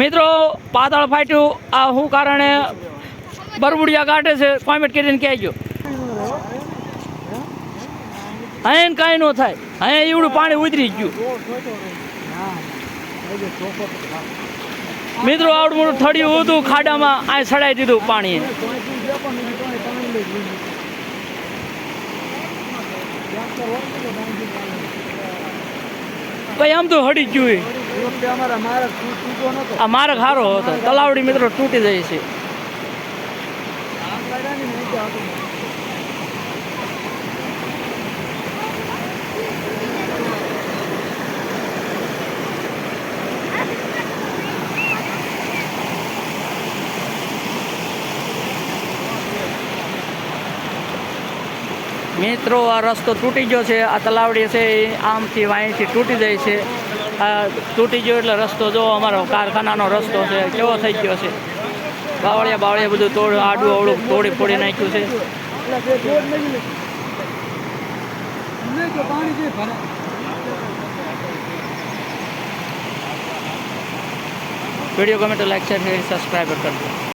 મિત્રો, પાતળ ફાટ્યું. આ શું કારણે બરબુડિયા કાઢે છે? કોમેન્ટ કરીને કહેજો. અહીં કાંઈ ન થાય. અહીં એવડું પાણી ઉતરી ગયું. મિત્રો આવડું મોટું થડિયું હતું, ખાડામાં આ સડાઈ દીધું પાણીએ. ભાઈ, આમ તો હડી ગયું આ માર્ગ સારો હતો. તલાવડી મિત્રો તૂટી જાય છે. મિત્રો આ રસ્તો તૂટી ગયો છે. આ તલાવડી છે એ આમથી વાંહીથી તૂટી જાય છે. આ તૂટી ગયો એટલે રસ્તો જો અમારો કારખાનાનો રસ્તો છે, કેવો થઈ ગયો છે? બાવળિયા બાવળિયા બધું તોડ, આડું અવળું તોડી ફોડી નાખ્યું છે. વીડિયો ગમે તો લાઈક, શેર સબસ્ક્રાઈબ કરજો.